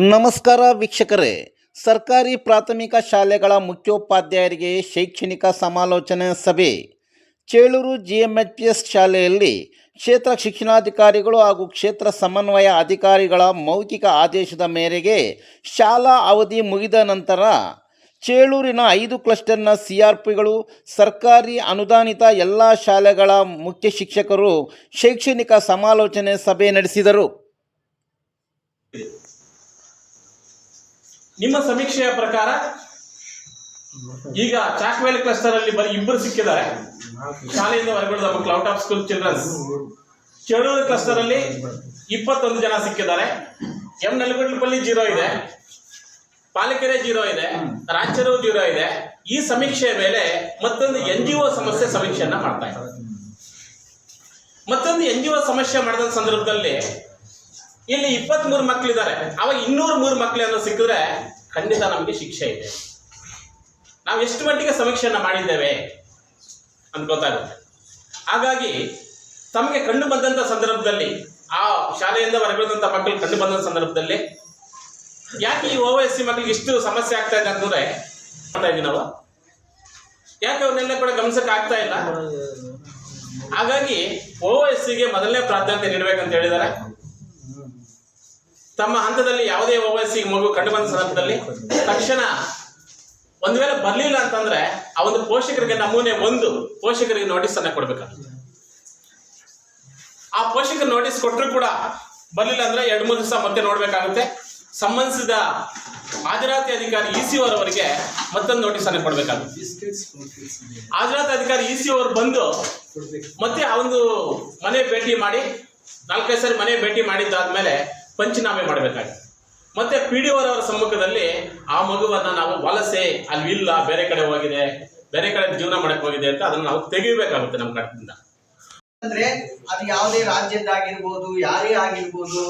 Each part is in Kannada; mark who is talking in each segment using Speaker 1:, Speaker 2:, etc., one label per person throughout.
Speaker 1: ನಮಸ್ಕಾರ ವೀಕ್ಷಕರೇ. ಸರ್ಕಾರಿ ಪ್ರಾಥಮಿಕ ಶಾಲೆಗಳ ಮುಖ್ಯೋಪಾಧ್ಯಾಯರಿಗೆ ಶೈಕ್ಷಣಿಕ ಸಮಾಲೋಚನೆ ಸಭೆ. Chelur G M H S ಶಾಲೆಯಲ್ಲಿ ಕ್ಷೇತ್ರ ಶಿಕ್ಷಣಾಧಿಕಾರಿಗಳು ಹಾಗೂ ಕ್ಷೇತ್ರ ಸಮನ್ವಯ ಅಧಿಕಾರಿಗಳ ಮೌಖಿಕ ಆದೇಶದ ಮೇರೆಗೆ ಶಾಲಾ ಅವಧಿ ಮುಗಿದ ನಂತರ ಚೇಳೂರಿನ ಐದು ಕ್ಲಸ್ಟರ್ನ ಸಿ ಆರ್ ಪಿಗಳು ಸರ್ಕಾರಿ ಅನುದಾನಿತ ಎಲ್ಲ ಶಾಲೆಗಳ ಮುಖ್ಯ ಶಿಕ್ಷಕರು ಶೈಕ್ಷಣಿಕ ಸಮಾಲೋಚನೆ ಸಭೆ ನಡೆಸಿದರು.
Speaker 2: ನಿಮ್ಮ ಸಮೀಕ್ಷೆಯ ಪ್ರಕಾರ ಈಗ ಚಾಕ್ವೇಲ್ ಕ್ಲಸ್ಟರ್ ಅಲ್ಲಿ ಬರೀ ಇಬ್ಬರು ಸಿಕ್ಕಿದ್ದಾರೆ. ಶಾಲೆಯಿಂದ ಹೊರಗಡೆ ಮಕ್ಕಳು out of school childrens Chelur cluster ಅಲ್ಲಿ ಇಪ್ಪತ್ತೊಂದು ಜನ ಸಿಕ್ಕಿದ್ದಾರೆ. ಎಂ ನಲಗುಂಡ್ಲಪಲ್ಲಿ ಜೀರೋ ಇದೆ. ಪಾಲಿಕೆರೆ ಜೀರೋ ಇದೆ. ರಾಯಚೂರು ಜೀರೋ ಇದೆ. ಈ ಸಮೀಕ್ಷೆಯ ಮೇಲೆ ಮತ್ತೊಂದು ಎನ್ ಜಿ ಒ ಸಮಸ್ಯೆ ಸಮೀಕ್ಷೆಯನ್ನ ಮಾಡ್ತಾ ಇದ್ದಾರೆ ಮತ್ತೊಂದು ಎನ್ ಜಿ ಒ ಸಮಸ್ಯೆ ಮಾಡಿದ ಸಂದರ್ಭದಲ್ಲಿ ಇಲ್ಲಿ ಇಪ್ಪತ್ಮೂರು ಮಕ್ಕಳಿದ್ದಾರೆ ಅವಾಗ ಇನ್ನೂರು ಮೂರು ಮಕ್ಕಳನ್ನು ಸಿಕ್ಕಿದ್ರೆ ಖಂಡಿತ ನಮಗೆ ಶಿಕ್ಷೆ ಇದೆ. ನಾವು ಎಷ್ಟು ಮಟ್ಟಿಗೆ ಸಮೀಕ್ಷೆಯನ್ನು ಮಾಡಿದ್ದೇವೆ ಅಂತ ಗೊತ್ತಾಗುತ್ತೆ ಹಾಗಾಗಿ ತಮಗೆ ಕಂಡು ಬಂದಂಥ ಸಂದರ್ಭದಲ್ಲಿ, ಆ ಶಾಲೆಯಿಂದ ಹೊರಗುಳಿದಂತ ಮಕ್ಕಳು ಕಂಡು ಬಂದಂಥ ಸಂದರ್ಭದಲ್ಲಿ ಯಾಕೆ ಈ ಓ ಎಸ್ ಸಿ ಮಕ್ಕಳಿಗೆ ಇಷ್ಟು ಸಮಸ್ಯೆ ಆಗ್ತಾ ಇದೆ ಅಂತಂದ್ರೆ ಮಾಡ್ತಾ ಇದೀವಿ ನಾವು. ಯಾಕೆ ಅವನ್ನೆಲ್ಲ ಕೂಡ ಗಮನಿಸಕ್ಕೆ ಆಗ್ತಾ ಇಲ್ಲ? ಹಾಗಾಗಿ ಓ ಎಸ್ ಸಿಗೆ ಮೊದಲನೇ ಪ್ರಾಧಾನ್ಯತೆ ನೀಡಬೇಕಂತ ಹೇಳಿದ್ದಾರೆ ತಮ್ಮ ಹಂತದಲ್ಲಿ ಯಾವುದೇ ಓವೈಸಿ ಮಗು ಕಂಡು ಬಂದ ಸಂದರ್ಭದಲ್ಲಿ ತಕ್ಷಣ ಒಂದು ವೇಳೆ ಬರ್ಲಿಲ್ಲ ಅಂತಂದ್ರೆ ಆ ಒಂದು ಪೋಷಕರಿಗೆ ನಮೂನೆ ಒಂದು ಪೋಷಕರಿಗೆ ನೋಟಿಸ್ ಅನ್ನ ಕೊಡ್ಬೇಕಾಗುತ್ತೆ. ಆ ಪೋಷಕರು ನೋಟಿಸ್ ಕೊಟ್ಟರು ಕೂಡ ಬರ್ಲಿಲ್ಲ ಅಂದ್ರೆ ಎರಡು, ಮೂರು ದಿವಸ ಮತ್ತೆ ನೋಡ್ಬೇಕಾಗುತ್ತೆ. ಸಂಬಂಧಿಸಿದ ಹಾಜರಾತಿ ಅಧಿಕಾರಿ ಇ ಸಿ ಅವರವರಿಗೆ ಮತ್ತೊಂದು ನೋಟಿಸ್ ಅನ್ನು ಕೊಡ್ಬೇಕಾಗುತ್ತೆ. ಹಾಜರಾತಿ ಅಧಿಕಾರಿ ಇ ಸಿ ಅವರು ಬಂದು ಮತ್ತೆ ಆ ಒಂದು ಮನೆ ಭೇಟಿ ಮಾಡಿ, ನಾಲ್ಕೈದು ಸರಿ ಮನೆ ಭೇಟಿ ಮಾಡಿದ್ದಾದ್ಮೇಲೆ ಪಂಚನಾಮೆ ಮಾಡಬೇಕಾಗುತ್ತೆ. ಮತ್ತೆ ಪಿ ಡಿ ಅವರ ಸಮ್ಮುಖದಲ್ಲಿ ಆ ಮಗುವನ್ನ ನಾವು ವಲಸೆ, ಅಲ್ಲಿ ಇಲ್ಲ, ಬೇರೆ ಕಡೆ ಹೋಗಿದೆ, ಬೇರೆ ಕಡೆ ಜೀವನ ಮಾಡಕ್ ಹೋಗಿದೆ ಅಂತ ಅದನ್ನು ನಾವು ತೆಗಿಬೇಕಾಗುತ್ತೆ ನಮ್ಮ ಕಡೆಯಿಂದ
Speaker 3: ಅಂದ್ರೆ ಅದು ಯಾವುದೇ ರಾಜ್ಯದ್ದಾಗಿರ್ಬೋದು, ಯಾರೇ ಆಗಿರ್ಬೋದು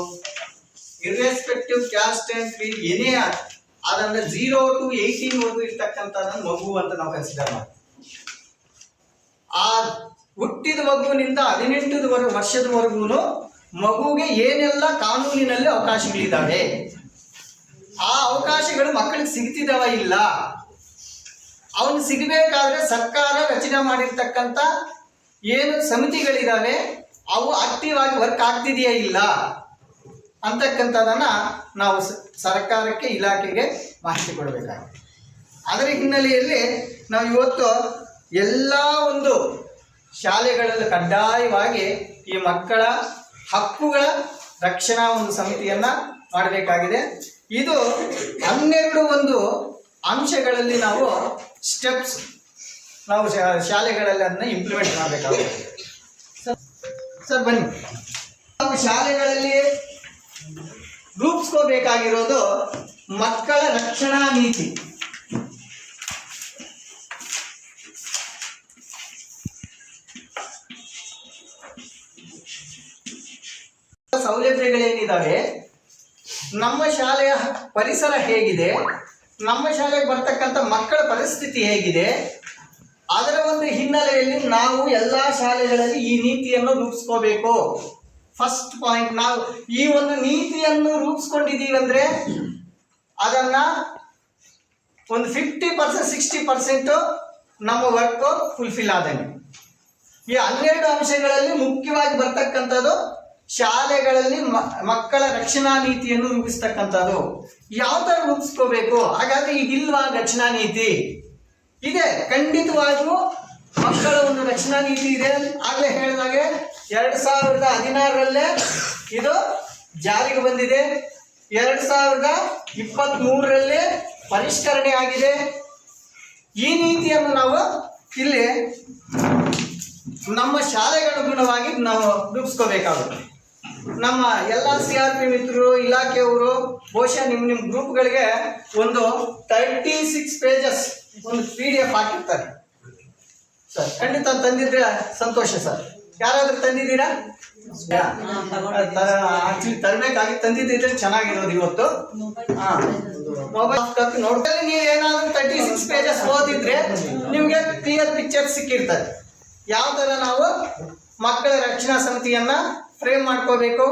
Speaker 3: ಇರ್ರೆಸ್ಪೆಕ್ಟಿವ್ ಕ್ಯಾಸ್ಟ್ ಅಂಡ್ ಕ್ರೀಡ್ ಏನೇ ಅದಂದ್ರೆ ಝೀರೋ ಟು ಏಯ್ಟೀನ್ ವರೆಗೂ ಇರ್ತಕ್ಕಂಥ ಮಗು ಅಂತ ನಾವು ಕನ್ಸಿಡರ್ ಮಾಡ್ತೀವಿ. ಆ ಹುಟ್ಟಿದ ಮಗುವಿನಿಂದ ಹದಿನೆಂಟು ವರ್ಷದವರೆಗೂ ಮಗುಗೆ ಏನೆಲ್ಲ ಕಾನೂನಿನಲ್ಲಿ ಅವಕಾಶಗಳಿದ್ದಾವೆ? ಆ ಅವಕಾಶಗಳು ಮಕ್ಕಳಿಗೆ ಸಿಗ್ತಿದವ ಇಲ್ಲ? ಅವನು ಸಿಗಬೇಕಾದ್ರೆ ಸರ್ಕಾರ ರಚನೆ ಮಾಡಿರ್ತಕ್ಕಂತ ಏನು ಸಮಿತಿಗಳಿದಾವೆ, ಅವು ಆಕ್ಟಿವ್ ಆಗಿ ವರ್ಕ್ ಆಗ್ತಿದೆಯಾ ಇಲ್ಲ? ಅಂತಕ್ಕಂಥದನ್ನ ನಾವು ಸರ್ಕಾರಕ್ಕೆ, ಇಲಾಖೆಗೆ ಮಾಹಿತಿ ಕೊಡಬೇಕಾಗುತ್ತೆ. ಅದರ ಹಿನ್ನೆಲೆಯಲ್ಲಿ ನಾವು ಇವತ್ತು ಎಲ್ಲ ಒಂದು ಶಾಲೆಗಳಲ್ಲಿ ಕಡ್ಡಾಯವಾಗಿ ಈ ಮಕ್ಕಳ ಹಕ್ಕುಗಳ ರಕ್ಷಣಾ ಒಂದು ಸಮಿತಿಯನ್ನ ಮಾಡಬೇಕಾಗಿದೆ. ಇದು ಹನ್ನೆರಡು ಒಂದು ಅಂಶಗಳಲ್ಲಿ ನಾವು ಸ್ಟೆಪ್ಸ್ ನಾವು ಶಾಲೆಗಳಲ್ಲಿ ಅದನ್ನ ಇಂಪ್ಲಿಮೆಂಟ್ ಮಾಡಬೇಕಾಗುತ್ತೆ. ಸರ್, ಬನ್ನಿ. ನಾವು ಶಾಲೆಗಳಲ್ಲಿ ರೂಪಿಸ್ಕೋಬೇಕಾಗಿರೋದು ಮಕ್ಕಳ ರಕ್ಷಣಾ ನೀತಿ. ಸೌಲಭ್ಯಗಳೇನಿದಾವೆ ನಮ್ಮ ಶಾಲೆಯ ಪರಿಸರ ಹೇಗಿದೆ? ನಮ್ಮ ಶಾಲೆಗೆ ಬರ್ತಕ್ಕಂಥ ಮಕ್ಕಳ ಪರಿಸ್ಥಿತಿ ಹೇಗಿದೆ? ಅದರ ಒಂದು ಹಿನ್ನೆಲೆಯಲ್ಲಿ ನಾವು ಎಲ್ಲ ಶಾಲೆಗಳಲ್ಲಿ ಈ ನೀತಿಯನ್ನು ರೂಪಿಸ್ಕೋಬೇಕು. ಫಸ್ಟ್ ಪಾಯಿಂಟ್ ನಾವು ಈ ಒಂದು ನೀತಿಯನ್ನು ರೂಪಿಸ್ಕೊಂಡಿದ್ದೀವಿ ಅಂದ್ರೆ ಅದನ್ನ ಒಂದು ಫಿಫ್ಟಿ ಪರ್ಸೆಂಟ್ ಸಿಕ್ಸ್ಟಿ ಪರ್ಸೆಂಟ್ ನಮ್ಮ ವರ್ಕ್ ಫುಲ್ಫಿಲ್ ಆದಂಗೆ. ಈ ಹನ್ನೆರಡು ಅಂಶಗಳಲ್ಲಿ ಮುಖ್ಯವಾಗಿ ಬರ್ತಕ್ಕಂಥದ್ದು ಶಾಲೆಗಳಲ್ಲಿ ಮಕ್ಕಳ ರಕ್ಷಣಾ ನೀತಿಯನ್ನು ರೂಪಿಸ್ತಕ್ಕಂಥದ್ದು. ಯಾವ ಥರ ರೂಪಿಸ್ಕೋಬೇಕು? ಹಾಗಾದ್ರೆ ಈಗ ಇಲ್ವಾ ರಕ್ಷಣಾ ನೀತಿ ಇದೆ. ಖಂಡಿತವಾಗಿಯೂ ಮಕ್ಕಳ ಒಂದು ರಕ್ಷಣಾ ನೀತಿ ಇದೆ. ಆಗಲೇ ಹೇಳಿದಾಗೆ ಎರಡ್ ಸಾವಿರದ ಹದಿನಾರರಲ್ಲೇ ಇದು ಜಾರಿಗೆ ಬಂದಿದೆ. ಎರಡ್ ಸಾವಿರದ ಇಪ್ಪತ್ತ್ ಮೂರರಲ್ಲೇ ಪರಿಷ್ಕರಣೆ ಆಗಿದೆ. ಈ ನೀತಿಯನ್ನು ನಾವು ಇಲ್ಲಿ ನಮ್ಮ ಶಾಲೆಗಳ ಗುಣವಾಗಿ ನಾವು ರೂಪಿಸ್ಕೋಬೇಕಾಗುತ್ತೆ. ನಮ್ಮ ಎಲ್ಲ ಸಿ ಆರ್ ಪಿ ಮಿತ್ರರು, ಇಲಾಖೆಯವರು, ಬಹುಶಃ ನಿಮ್ಮ ನಿಮ್ಮ ಗ್ರೂಪ್ಗಳಿಗೆ ಒಂದು ತರ್ಟಿ ಸಿಕ್ಸ್ ಪೇಜಸ್ ಒಂದು ಪಿ ಡಿ ಎಫ್ ಹಾಕಿರ್ತಾರೆ. ಸರ್, ಖಂಡಿತ ತಂದಿದ್ರೆ ಸಂತೋಷ ಸರ್. ಯಾರಾದ್ರೂ ತಂದಿದ್ದೀರಾ? ಆಕ್ಚುಲಿ ತರಬೇಕಾಗಿ ತಂದಿದ್ದಿದ್ರೆ ಚೆನ್ನಾಗಿರೋದು ಇವತ್ತು. ಮೊಬೈಲ್ ಕಾಪಿ ನೋಡ್ದಲ್ಲಿ ನೀವು ಏನಾದ್ರೂ ತರ್ಟಿ ಸಿಕ್ಸ್ ಪೇಜಸ್ ಓದಿದ್ರೆ ನಿಮಗೆ ಕ್ಲಿಯರ್ ಪಿಕ್ಚರ್ ಸಿಕ್ಕಿರ್ತದೆ. ಯಾವ ಥರ ನಾವು ಮಕ್ಕಳ ರಕ್ಷಣಾ ಸಮಿತಿಯನ್ನ ಫ್ರೇಮ್ ಮಾಡ್ಕೋಬೇಕು,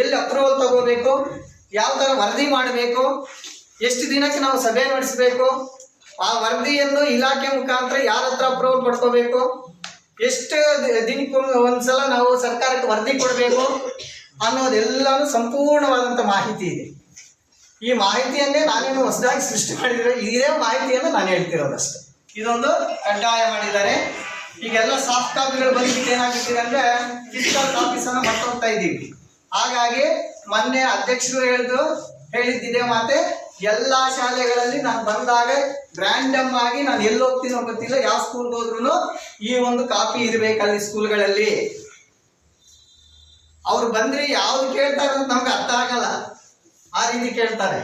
Speaker 3: ಎಲ್ಲಿ ಅಪ್ರೂವಲ್ ತಗೋಬೇಕು, ಯಾವ ಥರ ವರದಿ ಮಾಡಬೇಕು, ಎಷ್ಟು ದಿನಕ್ಕೆ ನಾವು ಸಭೆ ನಡೆಸಬೇಕು, ಆ ವರದಿಯನ್ನು ಇಲಾಖೆ ಮುಖಾಂತರ ಯಾರ ಹತ್ರ ಅಪ್ರೂವಲ್ ಪಡ್ಕೋಬೇಕು, ಎಷ್ಟು ದಿನಕ್ಕೂ ಒಂದ್ಸಲ ನಾವು ಸರ್ಕಾರಕ್ಕೆ ವರದಿ ಕೊಡಬೇಕು ಅನ್ನೋದೆಲ್ಲನೂ ಸಂಪೂರ್ಣವಾದಂಥ ಮಾಹಿತಿ ಇದೆ. ಈ ಮಾಹಿತಿಯನ್ನೇ ನಾನೇನು ಹೊಸದಾಗಿ ಸೃಷ್ಟಿ ಮಾಡಿದ್ರೆ ಇದೇ ಮಾಹಿತಿಯನ್ನು ನಾನು ಹೇಳ್ತಿರೋದಷ್ಟೇ ಇದೊಂದು ಕಡ್ಡಾಯ ಮಾಡಿದ್ದಾರೆ. ಈಗೆಲ್ಲ ಸಾಫ್ಟ್ ಕಾಪಿಗಳು ಬಂದಿದ್ದು ಏನಾಗಿದ್ದೀರಿ ಅಂದ್ರೆ ಫಿಸಿಕಲ್ ಕಾಪೀಸ್ ಅನ್ನ ಮರ್ತೋಗ್ತಾ ಇದ್ದೀವಿ. ಹಾಗಾಗಿ ಮೊನ್ನೆ ಅಧ್ಯಕ್ಷರು ಹೇಳಿದ್ರು, ಹೇಳಿದ್ದಿದೆ ಮತ್ತೆ ಎಲ್ಲಾ ಶಾಲೆಗಳಲ್ಲಿ ನಾನು ಬಂದಾಗ ರ್ಯಾಂಡಮ್ ಆಗಿ ನಾನು ಎಲ್ಲಿ ಹೋಗ್ತೀನೋ ಗೊತ್ತಿಲ್ಲ, ಯಾವ ಸ್ಕೂಲ್ಗೆ ಹೋದ್ರು ಈ ಒಂದು ಕಾಪಿ ಇರಬೇಕು ಅಲ್ಲಿ ಸ್ಕೂಲ್ಗಳಲ್ಲಿ ಅವ್ರು ಬಂದ್ರೆ ಯಾವ್ದು ಕೇಳ್ತಾರೆ ಅಂತ ನಮ್ಗೆ ಅರ್ಥ ಆಗಲ್ಲ. ಆ ರೀತಿ ಕೇಳ್ತಾರೆ.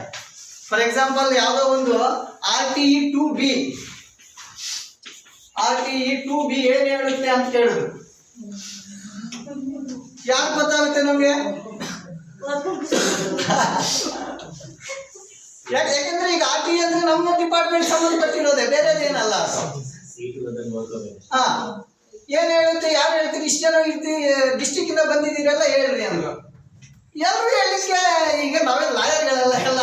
Speaker 3: ಫಾರ್ ಎಕ್ಸಾಂಪಲ್ ಯಾವುದೋ ಒಂದು R T E two B R E two B ಏನ್ ಹೇಳುತ್ತೆ ಅಂತ ಕೇಳಿದ್ರು. ಯಾಕೆ ಗೊತ್ತಾಗುತ್ತೆ ನಮ್ಗೆ? ಯಾಕೆ ಯಾಕಂದ್ರೆ ಈಗ ಆರ್ ಟಿ ಅಂದ್ರೆ ನಮ್ಮ ಡಿಪಾರ್ಟ್ಮೆಂಟ್ ಸಂಬಂಧಪಟ್ಟಿರೋದೆ ಬೇರೆದೇನಲ್ಲ ಹಾ. ಏನ್ ಹೇಳುತ್ತೆ, ಯಾರು ಹೇಳ್ತೀರಿ? ಇಷ್ಟು ಜನ ಡಿಸ್ಟಿಕ್ ಇಂದ ಬಂದಿದ್ದೀರಲ್ಲ ಹೇಳ್ರಿ ಅಂದ್ರು. ಎಲ್ಲರೂ ಹೇಳಲಿಕ್ಕೆ ಈಗ ನಾವೇ ಹೇಳಲ್ಲ ಎಲ್ಲ ಎಲ್ಲ